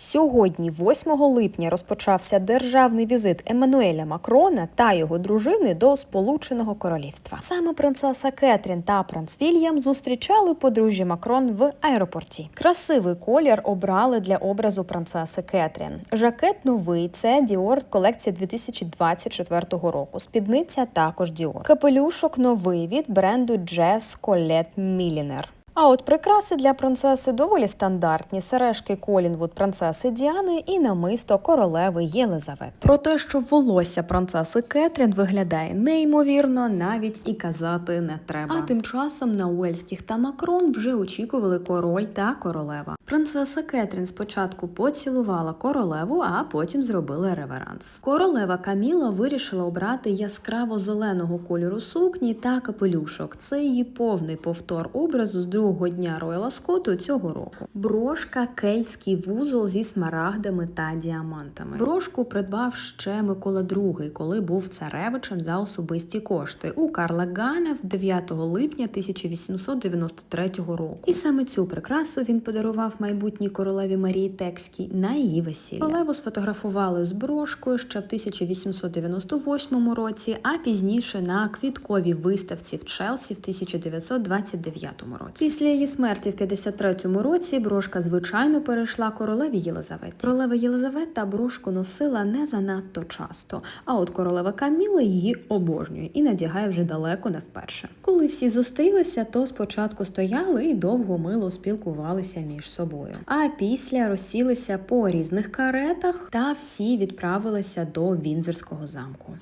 Сьогодні, 8 липня, розпочався державний візит Еммануеля Макрона та його дружини до Сполученого Королівства. Саме принцеса Кетрін та принц Вільям зустрічали подружжя Макрон в аеропорті. Красивий колір обрали для образу принцеси Кетрін. Жакет новий це Dior колекція 2024 року. Спідниця також Dior. Капелюшок новий від бренду Jazz Colette Milliner. А от прикраси для принцеси доволі стандартні: сережки Колінвуд принцеси Діани і намисто королеви Єлизавети. Про те, що волосся принцеси Кетрін виглядає неймовірно, навіть і казати не треба. А тим часом на Уельських та Макрон вже очікували король та королева. Принцеса Кетрін спочатку поцілувала королеву, а потім зробили реверанс. Королева Каміла вирішила обрати яскраво зеленого кольору сукні та капелюшок. Це її повний повтор образу з другого дня Рояла Скоту цього року. Брошка кельтський вузол зі смарагдами та діамантами. Брошку придбав ще Микола II, коли був царевичем за особисті кошти у Карла Гана в 9 липня 1893 року. І саме цю прикрасу він подарував майбутній королеві Марії Текській на її весілля. Королеву сфотографували з брошкою ще в 1898 році, а пізніше на квітковій виставці в Челсі в 1929 році. Після її смерті в 53-му році брошка звичайно перейшла королеві Єлизаветі. Королева Єлизавета брошку носила не занадто часто, а от королева Каміла її обожнює і надягає вже далеко не вперше. Коли всі зустрілися, то спочатку стояли і довго мило спілкувалися між собою. А після розсілися по різних каретах та всі відправилися до Вінзорського замку.